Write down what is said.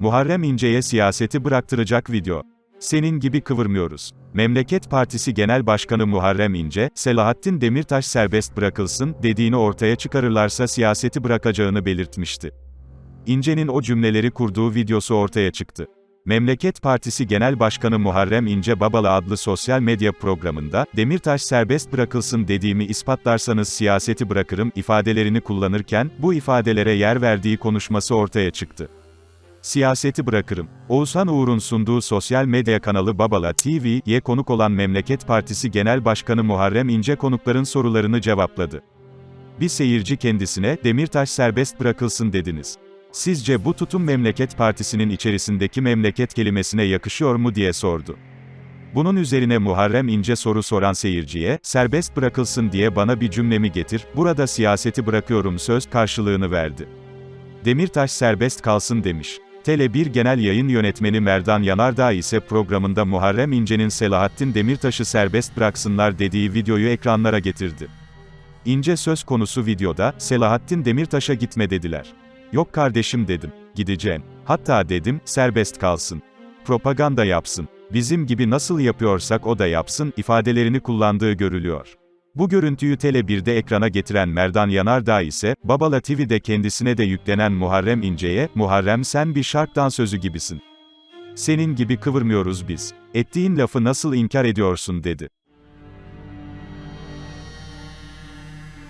Muharrem İnce'ye siyaseti bıraktıracak video. Senin gibi kıvırmıyoruz. Memleket Partisi Genel Başkanı Muharrem İnce, Selahattin Demirtaş serbest bırakılsın dediğini ortaya çıkarırlarsa siyaseti bırakacağını belirtmişti. İnce'nin o cümleleri kurduğu videosu ortaya çıktı. Memleket Partisi Genel Başkanı Muharrem İnce Babalı adlı sosyal medya programında, Demirtaş serbest bırakılsın dediğimi ispatlarsanız siyaseti bırakırım ifadelerini kullanırken, bu ifadelere yer verdiği konuşması ortaya çıktı. Siyaseti bırakırım. Oğuzhan Uğur'un sunduğu sosyal medya kanalı Babala TV'ye konuk olan Memleket Partisi Genel Başkanı Muharrem İnce konukların sorularını cevapladı. Bir seyirci kendisine, Demirtaş serbest bırakılsın dediniz. Sizce bu tutum Memleket Partisi'nin içerisindeki memleket kelimesine yakışıyor mu diye sordu. Bunun üzerine Muharrem İnce soru soran seyirciye, serbest bırakılsın diye bana bir cümlemi getir, burada siyaseti bırakıyorum söz karşılığını verdi. Demirtaş serbest kalsın demiş. Tele1 Genel Yayın Yönetmeni Merdan Yanardağ ise programında Muharrem İnce'nin Selahattin Demirtaş'ı serbest bıraksınlar dediği videoyu ekranlara getirdi. İnce söz konusu videoda, Selahattin Demirtaş'a gitme dediler. Yok kardeşim dedim, gideceğim. Hatta dedim, serbest kalsın. Propaganda yapsın. Bizim gibi nasıl yapıyorsak o da yapsın, ifadelerini kullandığı görülüyor. Bu görüntüyü Tele1'de ekrana getiren Merdan Yanardağ ise, Babala TV'de kendisine de yüklenen Muharrem İnce'ye, Muharrem sen bir şark dansözü gibisin. Senin gibi kıvırmıyoruz biz. Ettiğin lafı nasıl inkar ediyorsun dedi.